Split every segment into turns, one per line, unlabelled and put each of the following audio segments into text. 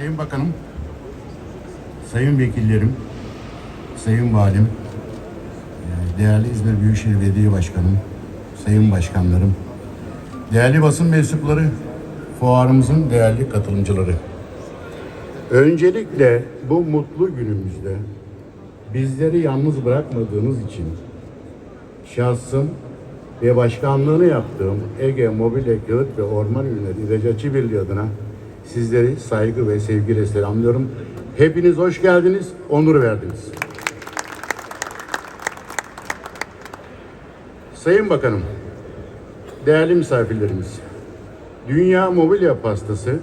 Sayın Bakanım, Sayın Vekillerim, Sayın Valim, e, değerli İzmir Büyükşehir Belediye Başkanım, Sayın Başkanlarım, değerli basın mensupları, fuarımızın değerli katılımcıları. Öncelikle bu mutlu günümüzde bizleri yalnız bırakmadığınız için şahsım ve başkanlığını yaptığım Ege Mobilya Kağıt ve Orman Ürünleri İhracatçı Birliği adına sizleri saygı ve sevgiyle selamlıyorum. Hepiniz hoş geldiniz, onur verdiniz. Sayın Bakanım, değerli misafirlerimiz, Dünya Mobilya Pastası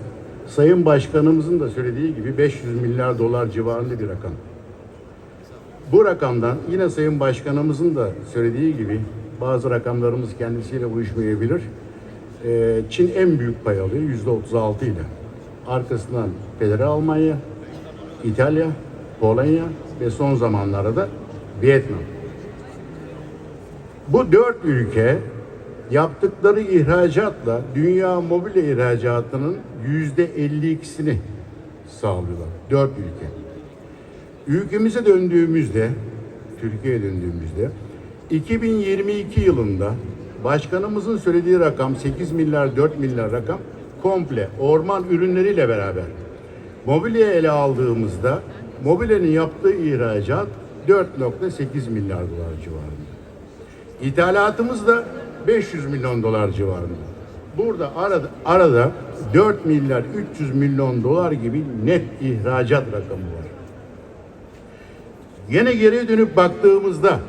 Sayın Başkanımızın da söylediği gibi 500 milyar dolar civarında bir rakam. Bu rakamdan yine Sayın Başkanımızın da söylediği gibi bazı rakamlarımız kendisiyle uyuşmayabilir. Ee, Çin en büyük pay alıyor yüzde 36 ile. Arkasından Federal Almanya, İtalya, Polonya ve son zamanlarda da Vietnam. Bu dört ülke yaptıkları ihracatla dünya mobilya ihracatının yüzde 52'sini sağlıyorlar. Dört ülke. Ülkemize döndüğümüzde, Türkiye'ye döndüğümüzde 2022 yılında başkanımızın söylediği rakam 8 milyar 4 milyar rakam komple orman ürünleriyle beraber mobilya ele aldığımızda mobilyanın yaptığı ihracat 4.8 milyar dolar civarında. İthalatımız da 500 milyon dolar civarında. Burada arada, arada 4 milyar 300 milyon dolar gibi net ihracat rakamı var. Yine geriye dönüp baktığımızda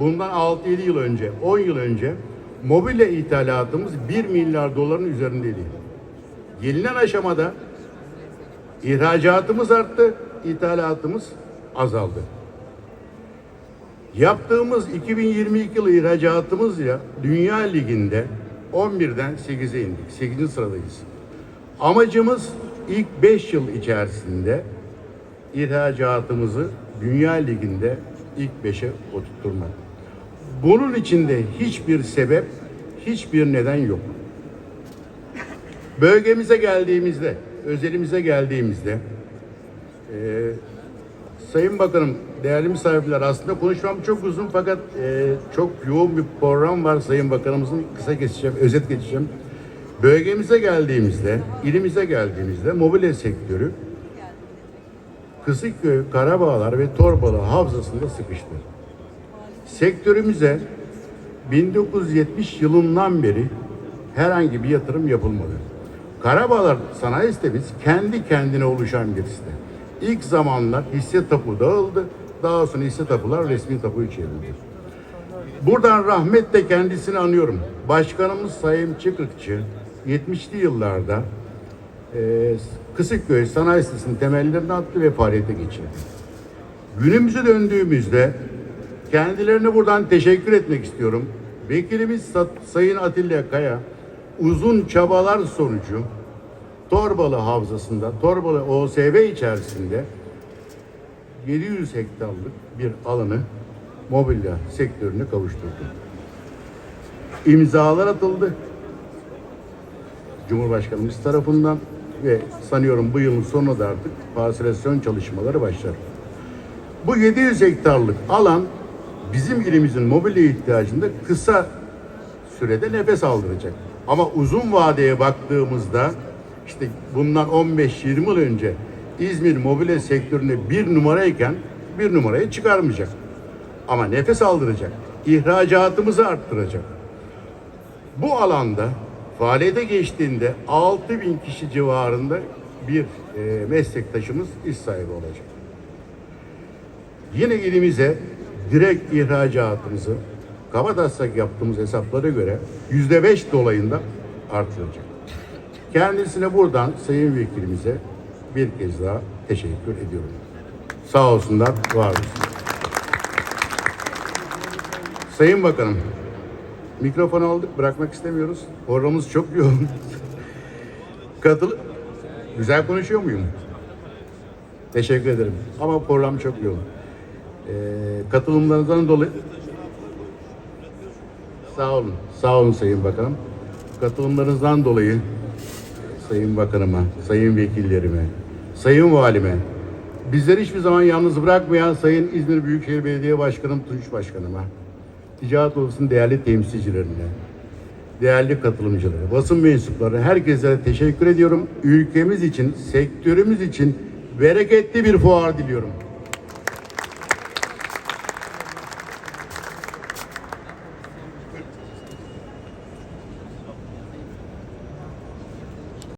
bundan 6-7 yıl önce, 10 yıl önce mobilya ithalatımız 1 milyar doların üzerindeydi. Gelinen aşamada ihracatımız arttı, ithalatımız azaldı. Yaptığımız 2022 yılı ihracatımız ya Dünya Ligi'nde 11'den 8'e indik. 8. sıradayız. Amacımız ilk 5 yıl içerisinde ihracatımızı Dünya Ligi'nde ilk 5'e oturtturmak. Bunun içinde hiçbir sebep, hiçbir neden yok. Bölgemize geldiğimizde, özelimize geldiğimizde e, Sayın Bakanım, değerli misafirler aslında konuşmam çok uzun fakat e, çok yoğun bir program var Sayın Bakanımızın. Kısa geçeceğim, özet geçeceğim. Bölgemize geldiğimizde, ilimize geldiğimizde mobilya sektörü Kısıkköy, Karabağlar ve Torbalı havzasında sıkıştı. Sektörümüze 1970 yılından beri herhangi bir yatırım yapılmadı. Karabağlar sanayi sitemiz kendi kendine oluşan bir site. İlk zamanlar hisse tapu dağıldı. Daha sonra hisse tapular resmi tapuyu çevrildi. Buradan rahmetle kendisini anıyorum. Başkanımız Sayın Çıkıkçı 70'li yıllarda e, Kısıkköy Sanayi Sitesi'nin temellerini attı ve faaliyete geçirdi. Günümüze döndüğümüzde kendilerine buradan teşekkür etmek istiyorum. Vekilimiz Sa- Sayın Atilla Kaya uzun çabalar sonucu Torbalı Havzası'nda, Torbalı OSV içerisinde 700 hektarlık bir alanı mobilya sektörüne kavuşturdu. İmzalar atıldı. Cumhurbaşkanımız tarafından ve sanıyorum bu yılın sonunda da artık parselasyon çalışmaları başlar. Bu 700 hektarlık alan bizim ilimizin mobilya ihtiyacında kısa sürede nefes aldıracak. Ama uzun vadeye baktığımızda işte bundan 15-20 yıl önce İzmir mobilya sektöründe bir numarayken bir numarayı çıkarmayacak. Ama nefes aldıracak. İhracatımızı arttıracak. Bu alanda faaliyete geçtiğinde 6 bin kişi civarında bir e, meslektaşımız iş sahibi olacak. Yine ilimize direkt ihracatımızı kabataslak yaptığımız hesaplara göre yüzde beş dolayında artıracak. Kendisine buradan Sayın Vekilimize bir kez daha teşekkür ediyorum. Sağ olsunlar, var olsunlar. Sayın Bakanım, mikrofonu aldık, bırakmak istemiyoruz. Programımız çok yoğun. Katıl... Güzel konuşuyor muyum? Teşekkür ederim. Ama program çok yoğun. Ee, katılımlarınızdan dolayı... Sağ olun. Sağ olun Sayın Bakanım. Katılımlarınızdan dolayı Sayın Bakanıma, Sayın Vekillerime, Sayın Valime, bizleri hiçbir zaman yalnız bırakmayan Sayın İzmir Büyükşehir Belediye Başkanım Tunç Başkanıma, Ticaret Odası'nın değerli temsilcilerine, değerli katılımcıları, basın mensupları, herkese teşekkür ediyorum. Ülkemiz için, sektörümüz için bereketli bir fuar diliyorum.